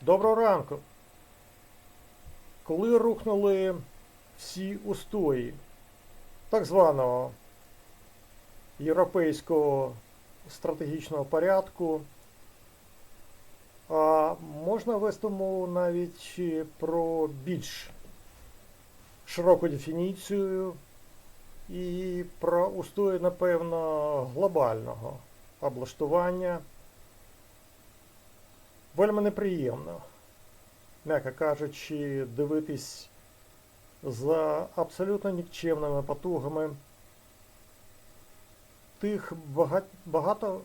Доброго ранку. Коли рухнули всі устої так званого європейського стратегічного порядку, а можна вести мову навіть про більш широку дефініцію і про устої, напевно, глобального облаштування. Вельми неприємно, м'яко кажучи, дивитись за абсолютно нікчемними потугами тих бага- багато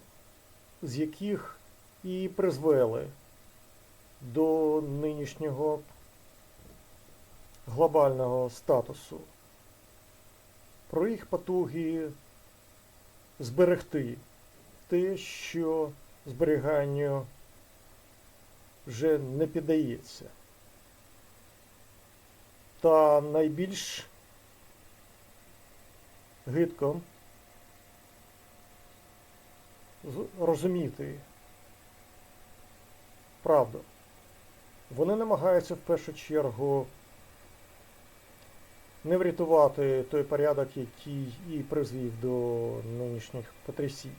з яких і призвели до нинішнього глобального статусу. Про їх потуги зберегти те, що зберіганню вже не піддається. Та найбільш гидко розуміти правду. Вони намагаються в першу чергу не врятувати той порядок, який і призвів до нинішніх потрясінь,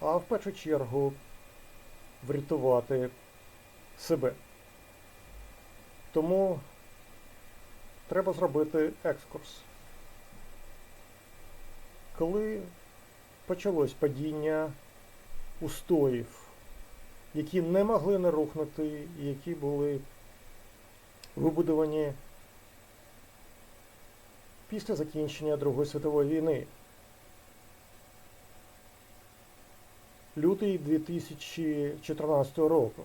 а в першу чергу врятувати себе. Тому треба зробити екскурс. Коли почалось падіння устоїв, які не могли не рухнути, які були вибудовані після закінчення Другої світової війни. Лютий 2014 року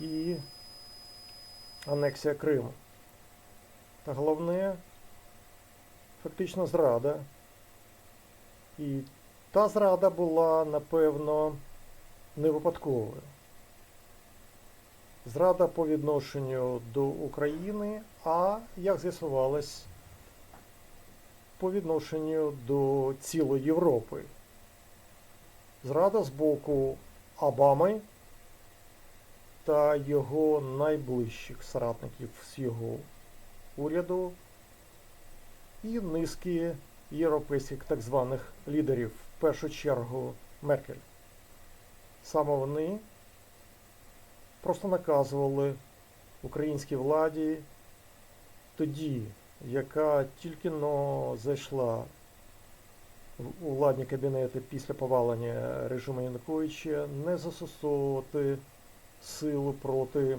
і анексія Криму. Та головне фактично зрада. І та зрада була, напевно, не випадковою. Зрада по відношенню до України, а, як з'ясувалось, по відношенню до цілої Європи. Зрада з боку Обами та його найближчих соратників з його уряду і низки європейських так званих лідерів, в першу чергу Меркель. Саме вони просто наказували українській владі тоді, яка тільки но зайшла у владні кабінети після повалення режиму Януковича, не застосовувати силу проти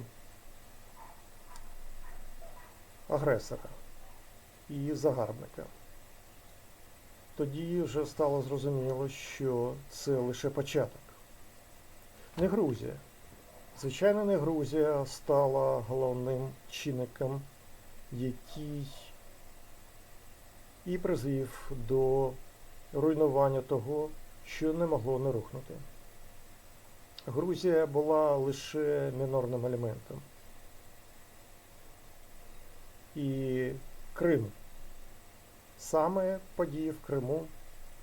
агресора і загарбника. Тоді вже стало зрозуміло, що це лише початок. Не Грузія. Звичайно, не Грузія стала головним чинником, який і призвів до руйнування того, що не могло не рухнути. Грузія була лише мінорним елементом. І Крим. Саме події в Криму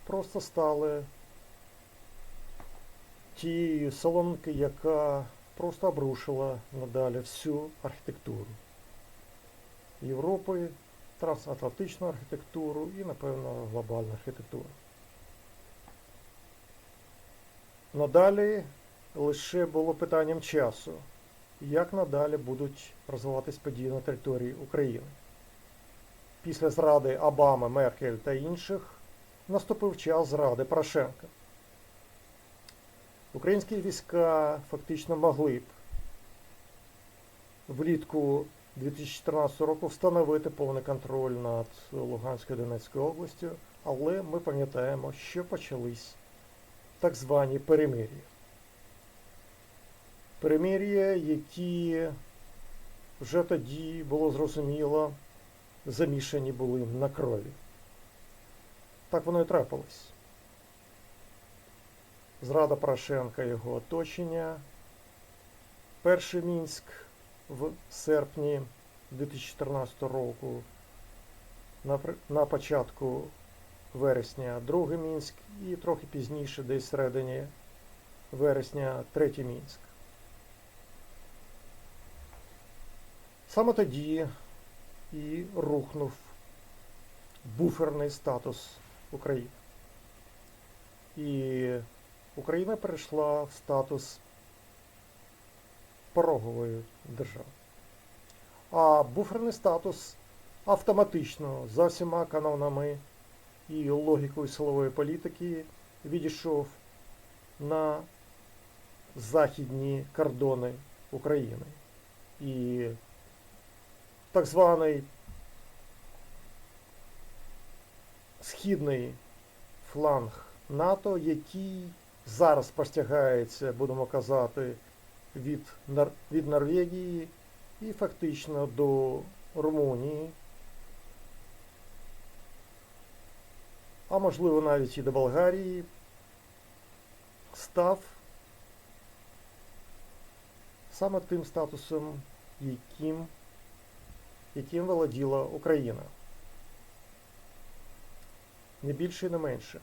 просто стали тією соломки, яка просто обрушила надалі всю архітектуру Європи, трансатлантичну архітектуру і, напевно, глобальну архітектуру. Надалі лише було питанням часу, як надалі будуть розвиватись події на території України. Після зради Обами, Меркель та інших наступив час зради Порошенка. Українські війська фактично могли б влітку 2014 року встановити повний контроль над Луганською Донецькою областю, але ми пам'ятаємо, що почались так звані перемир'я. Перемир'я, які вже тоді було зрозуміло, замішані були на крові. Так воно і трапилось. Зрада Порошенка і його оточення. Перший Мінськ в серпні 2014 року, на, початку вересня другий Мінськ і трохи пізніше, десь всередині вересня, третій Мінськ. Саме тоді і рухнув буферний статус України. І Україна перейшла в статус порогової держави. А буферний статус автоматично за всіма канонами і логікою силової політики відійшов на західні кордони України. І так званий східний фланг НАТО, який зараз простягається, будемо казати, від, Нор- від Норвегії і фактично до Румунії, а можливо навіть і до Болгарії, став саме тим статусом, яким, яким володіла Україна. Не більше і не менше.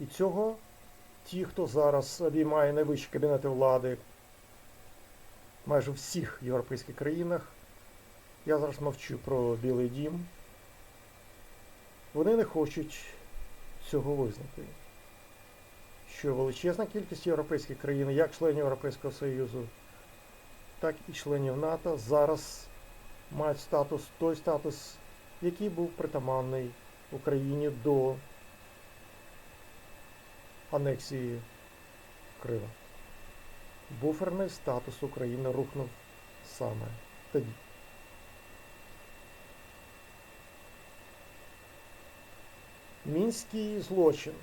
І цього ті, хто зараз обіймає найвищі кабінети влади майже всіх європейських країнах, я зараз мовчу про Білий Дім, вони не хочуть цього визнати. Що величезна кількість європейських країн, як членів Європейського Союзу, так і членів НАТО, зараз мають статус, той статус, який був притаманний Україні до анексії Криму. Буферний статус України рухнув саме тоді. Мінський злочин.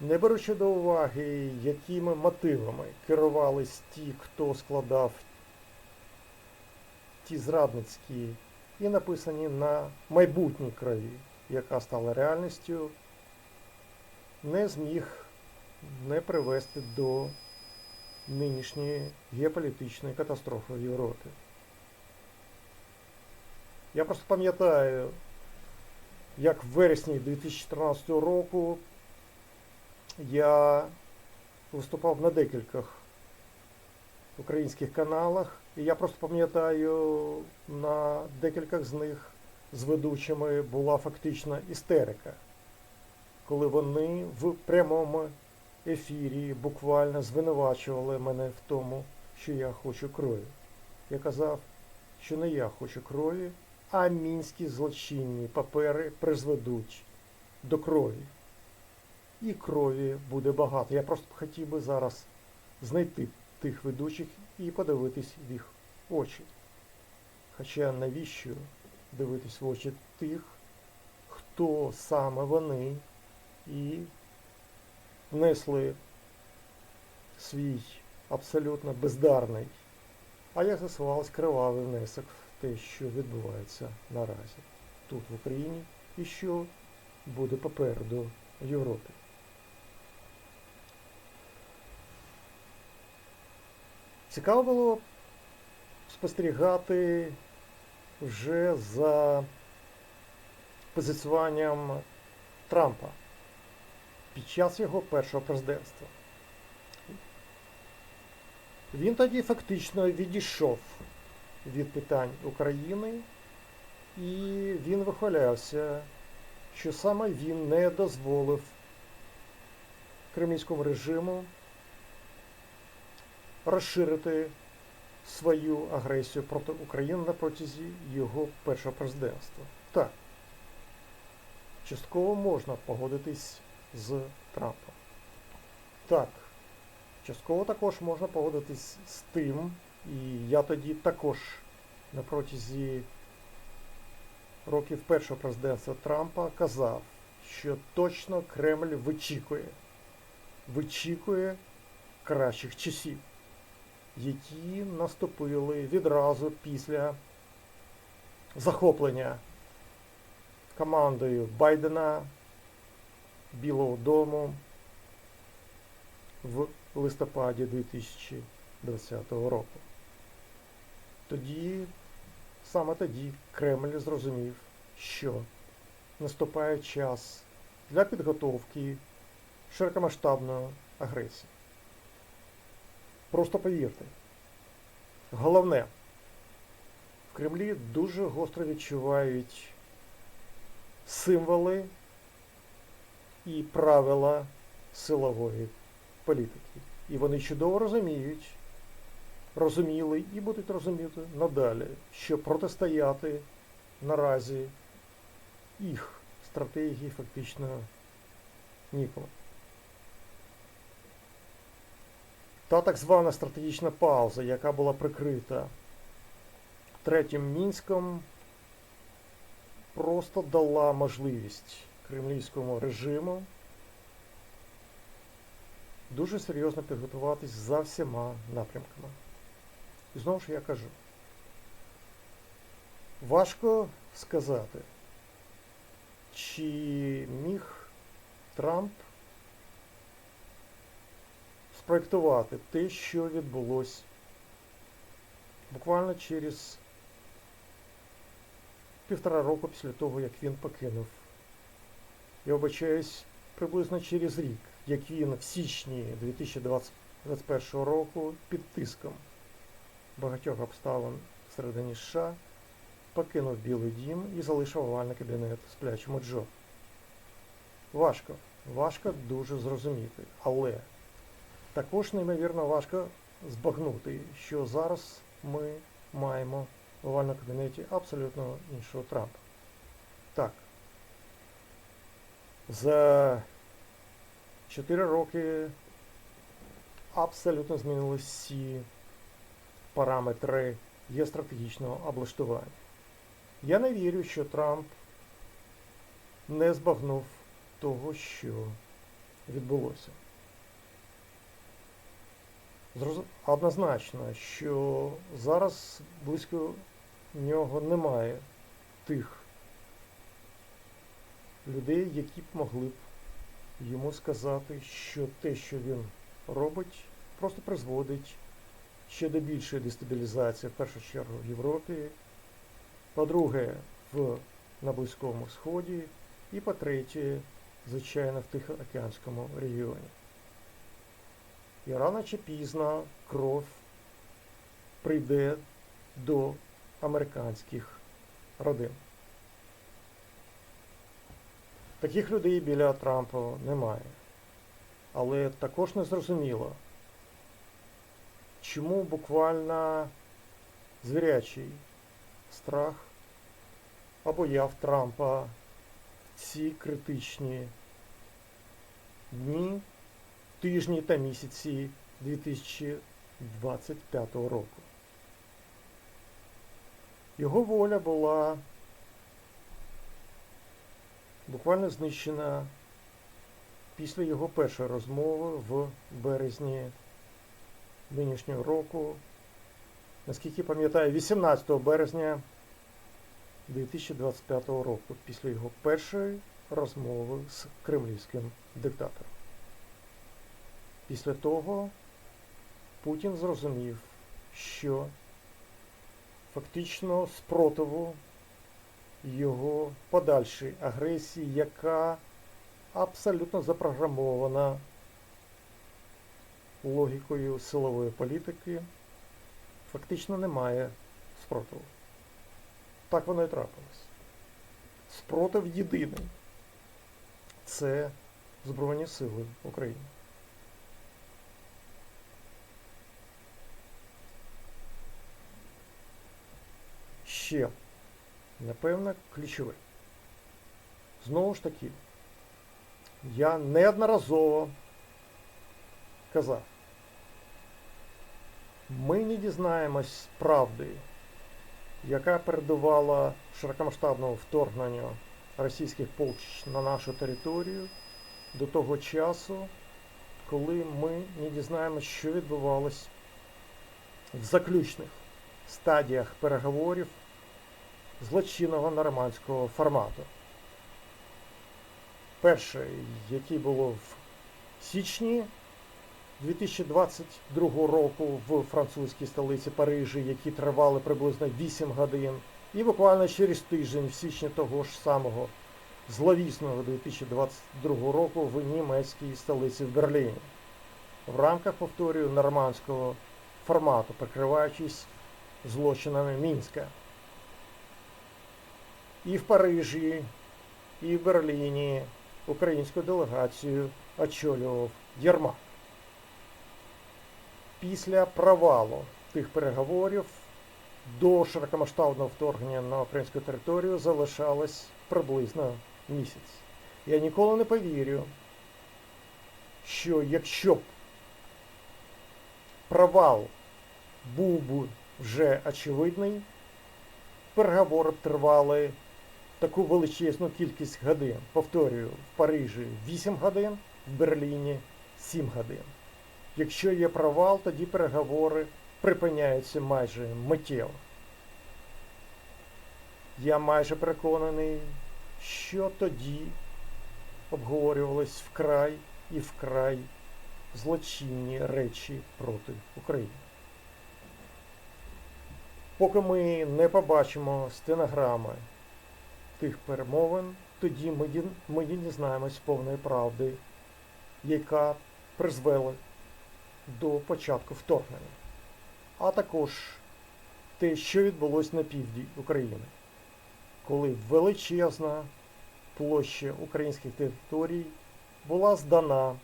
Не беручи до уваги, якими мотивами керувались ті, хто складав ті зрадницькі і написані на майбутній крові, яка стала реальністю, не зміг не привести до нинішньої геополітичної катастрофи в Європі. Я просто пам'ятаю, як в вересні 2014 року я виступав на декількох українських каналах, і я просто пам'ятаю, на декількох з них з ведучими була фактична істерика, коли вони в прямому ефірі буквально звинувачували мене в тому, що я хочу крові. Я казав, що не я хочу крові, а мінські злочинні папери призведуть до крові. І крові буде багато. Я просто хотів би зараз знайти тих ведучих і подивитись в їх очі. Хоча навіщо дивитись в очі тих, хто саме вони і внесли свій абсолютно бездарний, а як з'ясувалось, кривавий внесок в те, що відбувається наразі тут в Україні і що буде попереду в Європі. Цікаво було спостерігати вже за позиціюванням Трампа під час його першого президентства. Він тоді фактично відійшов від питань України і він вихвалявся, що саме він не дозволив кремлівському режиму розширити свою агресію проти України на протязі його першого президентства. Так, частково можна погодитись з Трампом. Так, частково також можна погодитись з тим, і я тоді також на протязі років першого президентства Трампа казав, що точно Кремль вичікує, вичікує кращих часів які наступили відразу після захоплення командою Байдена Білого Дому в листопаді 2020 року. Тоді, саме тоді Кремль зрозумів, що наступає час для підготовки широкомасштабної агресії. Просто повірте, Головне, в Кремлі дуже гостро відчувають символи і правила силової політики. І вони чудово розуміють, розуміли і будуть розуміти надалі, що протистояти наразі їх стратегії фактично нікому. Та так звана стратегічна пауза, яка була прикрита третім мінськом, просто дала можливість кремлівському режиму дуже серйозно підготуватись за всіма напрямками. І знову ж я кажу, важко сказати, чи міг Трамп спроектувати те, що відбулося буквально через півтора року після того, як він покинув. Я вибачаюсь приблизно через рік, як він в січні 2021 року під тиском багатьох обставин всередині США покинув Білий дім і залишив овальний кабінет сплячому Джо. Важко, важко дуже зрозуміти, але також неймовірно важко збагнути, що зараз ми маємо в овальному кабінеті абсолютно іншого Трампа. Так. За 4 роки абсолютно змінилися всі параметри є облаштування. Я не вірю, що Трамп не збагнув того, що відбулося. Однозначно, що зараз близько нього немає тих людей, які б могли б йому сказати, що те, що він робить, просто призводить ще до більшої дестабілізації, в першу чергу в Європі, по-друге, в, на Близькому Сході, і по-третє, звичайно, в Тихоокеанському регіоні. І рано чи пізно кров прийде до американських родин. Таких людей біля Трампа немає. Але також не зрозуміло, чому буквально звірячий страх обояв Трампа в ці критичні дні, тижні та місяці 2025 року. Його воля була буквально знищена після його першої розмови в березні нинішнього року, наскільки пам'ятаю, 18 березня 2025 року, після його першої розмови з кремлівським диктатором. Після того Путін зрозумів, що фактично спротиву його подальшій агресії, яка абсолютно запрограмована логікою силової політики, фактично немає спротиву. Так воно і трапилось. Спротив єдиний це Збройні Сили України. Ще, напевно, ключове. Знову ж таки, я неодноразово казав, ми не дізнаємось правди, яка передувала широкомасштабному вторгненню російських полчищ на нашу територію до того часу, коли ми не дізнаємося, що відбувалось в заключних стадіях переговорів злочинного нормандського формату. Перше, яке було в січні 2022 року в французькій столиці Парижі, які тривали приблизно 8 годин, і буквально через тиждень, в січні того ж самого зловісного 2022 року в німецькій столиці в Берліні. В рамках, повторюю, нормандського формату, прикриваючись злочинами Мінська. І в Парижі, і в Берліні українську делегацію очолював Єрмак. Після провалу тих переговорів до широкомасштабного вторгнення на українську територію залишалось приблизно місяць. Я ніколи не повірю, що якщо б провал був би вже очевидний, переговори б тривали таку величезну кількість годин. Повторюю, в Парижі 8 годин, в Берліні 7 годин. Якщо є провал, тоді переговори припиняються майже миттєво. Я майже переконаний, що тоді обговорювались вкрай і вкрай злочинні речі проти України. Поки ми не побачимо стенограми тих перемовин, тоді ми, ми дізнаємось повної правди, яка призвела до початку вторгнення, а також те, що відбулось на півдні України, коли величезна площа українських територій була здана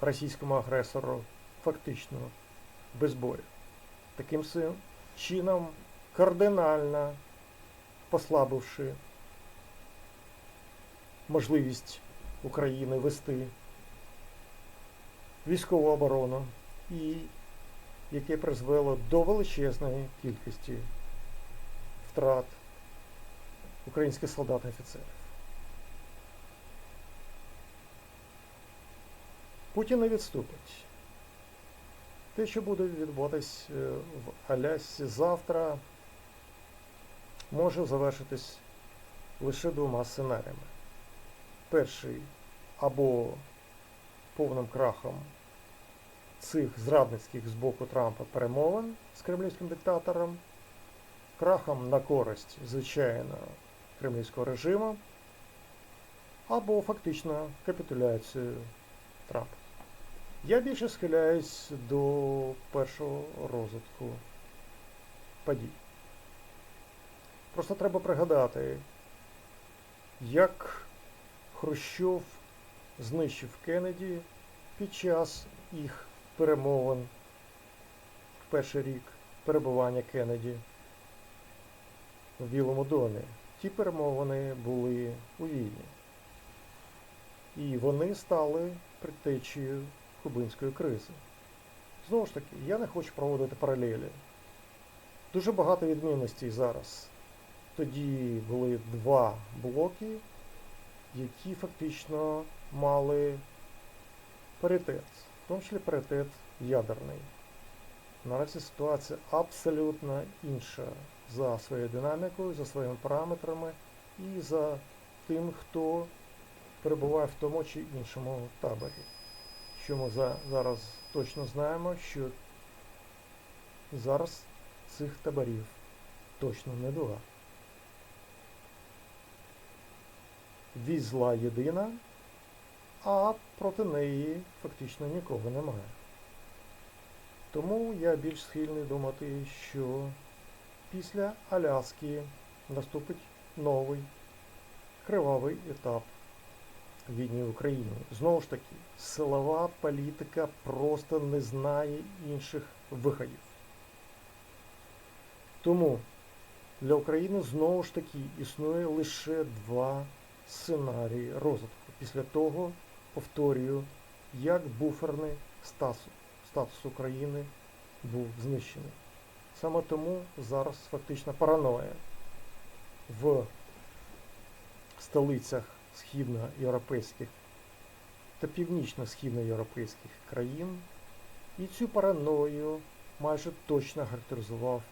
російському агресору фактично без бою. Таким чином кардинально послабивши можливість України вести військову оборону і яке призвело до величезної кількості втрат українських солдат і офіцерів. Путін не відступить. Те, що буде відбуватись е, в Алясці завтра, може завершитись лише двома сценаріями. Перший або повним крахом цих зрадницьких з боку Трампа перемовин з кремлівським диктатором, крахом на користь, звичайно, кремлівського режиму, або фактично капітуляцією Трампа. Я більше схиляюсь до першого розвитку подій. Просто треба пригадати, як Хрущов знищив Кеннеді під час їх перемовин в перший рік перебування Кеннеді в Білому домі. Ті перемовини були у війні. І вони стали предтечею кубинської кризи. Знову ж таки, я не хочу проводити паралелі. Дуже багато відмінностей зараз. Тоді були два блоки, які фактично мали паритет, в тому числі паритет ядерний. Наразі ситуація абсолютно інша за своєю динамікою, за своїми параметрами і за тим, хто перебуває в тому чи іншому таборі. Що ми за, зараз точно знаємо, що зараз цих таборів точно не два. Вісь єдина, а проти неї фактично нікого немає. Тому я більш схильний думати, що після Аляски наступить новий кривавий етап війни в Україні. Знову ж таки, силова політика просто не знає інших виходів. Тому для України знову ж таки існує лише два сценарії розвитку. Після того, повторюю, як буферний статус, статус України був знищений. Саме тому зараз фактично параноя в столицях східноєвропейських та північно-східноєвропейських країн. І цю параною майже точно характеризував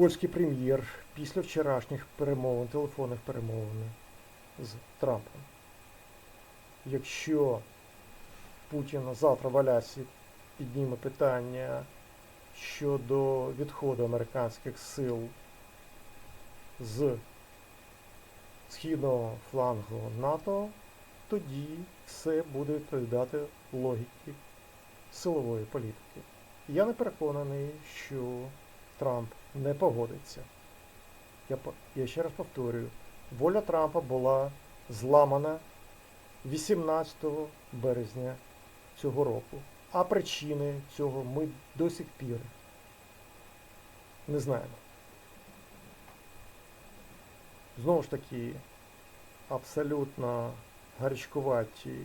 польський прем'єр після вчорашніх перемовин, телефонних перемовин з Трампом. Якщо Путін завтра в Алясі підніме питання щодо відходу американських сил з східного флангу НАТО, тоді все буде відповідати логіки силової політики. Я не переконаний, що Трамп не погодиться. Я, я ще раз повторюю, воля Трампа була зламана 18 березня цього року. А причини цього ми до сих пір не знаємо. Знову ж таки, абсолютно гарячкуваті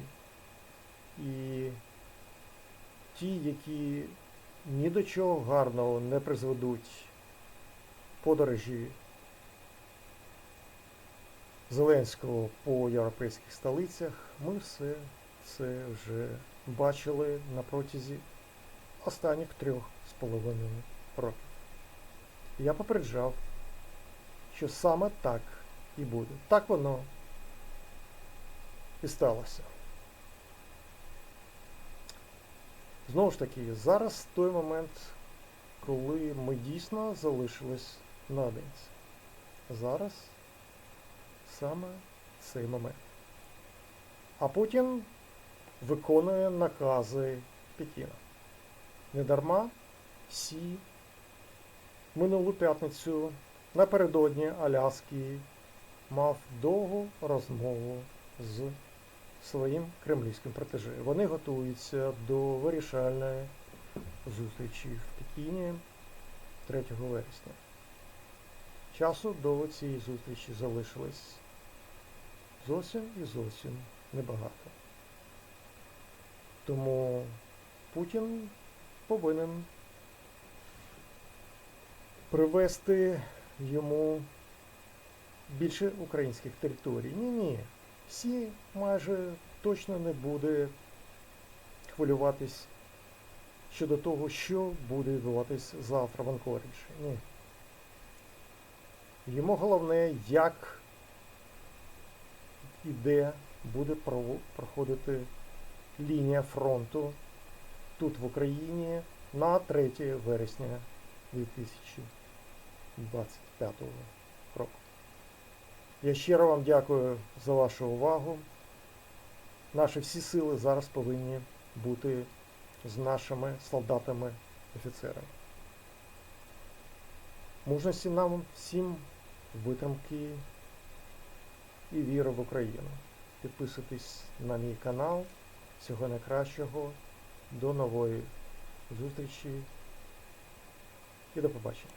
і ті, які ні до чого гарного не призведуть подорожі Зеленського по європейських столицях, ми все це вже бачили на протязі останніх трьох з половиною років. Я попереджав, що саме так і буде. Так воно і сталося. Знову ж таки, зараз той момент, коли ми дійсно залишились наодинці. Зараз саме цей момент. А Путін виконує накази Пекіна. Недарма Сі минулу п'ятницю напередодні Аляски мав довгу розмову з своїм кремлівським протеже. Вони готуються до вирішальної зустрічі в Пекіні 3 вересня. Часу до цієї зустрічі залишилось зовсім і зовсім небагато. Тому Путін повинен привести йому більше українських територій. Ні-ні. Всі майже точно не буде хвилюватись щодо того, що буде відбуватись завтра в Анкоріджі. Ні. Йому головне, як і де буде проходити лінія фронту тут в Україні на 3 вересня 2025 року. Я щиро вам дякую за вашу увагу. Наші всі сили зараз повинні бути з нашими солдатами, офіцерами. Мужності нам всім витримки і віру в Україну. Підписуйтесь на мій канал. Всього найкращого. До нової зустрічі і до побачення.